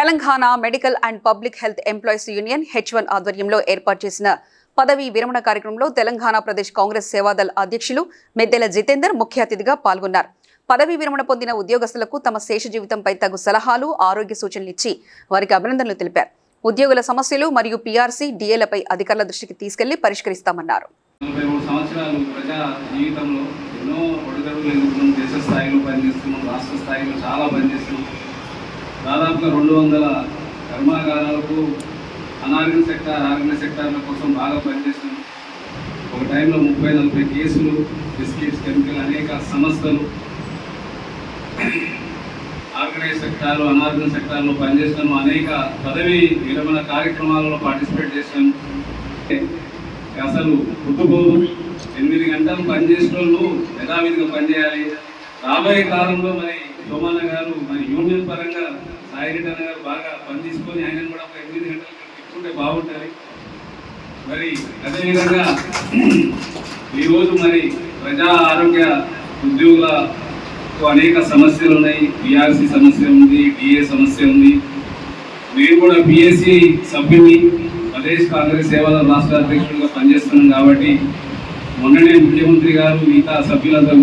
Telangana medical and public health employees union H one ఆధ్వర్యంలో ఏర్పాటు చేసిన పదవీ విరమణ కార్యక్రమంలో తెలంగాణ ప్రదేశ్ కాంగ్రెస్ సేవాదళ అధ్యక్షులు మెద్దెల జితేందర్ ముఖ్య అతిథిగా పాల్గొన్నారు. పదవీ విరమణ పొందిన ఉద్యోగస్తులకు తమ శేష జీవితంపై తగు సలహాలు ఆరోగ్య సూచనలు ఇచ్చి వారికి అభినందనలు తెలిపారు. ఉద్యోగుల సమస్యలు మరియు పీఆర్సీ డిఏలపై అధికారుల దృష్టికి తీసుకెళ్ళి పరిష్కరిస్తామన్నారు. జీవితంలో ఎన్నో ఒడిదడుగులు దేశ స్థాయిలో పనిచేస్తున్నాం రాష్ట్ర స్థాయిలో చాలా పనిచేస్తున్నాం. దాదాపుగా రెండు వందల కర్మాగారాలకు అనార్గన్ సెక్టార్ ఆర్గన్ సెక్టార్ల కోసం బాగా పనిచేస్తున్నాం. ఒక టైంలో ముప్పై నలభై కేసులు బిస్కెట్స్ కెమికల్ అనేక సంస్థలు ఆర్గనైజ్ సెక్టార్లు అనార్గన్ సెక్టార్లో పనిచేస్తాము అనేక పదవి విరమణ కార్యక్రమాలలో పార్టిసిపేట్ చేసాము అసలు పుట్టుకోదు ఎనిమిది గంటలు పనిచేసిన వాళ్ళు యథావిధిగా పనిచేయాలి. రాబోయే కాలంలో మరి సోమన్న గారు మరి యూనియన్ పరంగా సాయిరెడ్డి అన్న గారు బాగా పని తీసుకొని ఆయన కూడా ఒక ఎనిమిది గంటలు పెట్టుకుంటే బాగుంటుంది. మరి అదేవిధంగా ఈరోజు మరి ప్రజా ఆరోగ్య ఉద్యోగులకు అనేక సమస్యలు ఉన్నాయి. బీఆర్సీ సమస్య ఉంది డిఏ సమస్య ఉంది. నేను కూడా బీఎస్సీ సభ్యుని ప్రదేశ్ కాంగ్రెస్ సేవల రాష్ట్ర అధ్యక్షుడిగా పనిచేస్తున్నాను కాబట్టి మొన్ననే ముఖ్యమంత్రి గారు మిగతా సభ్యులంతా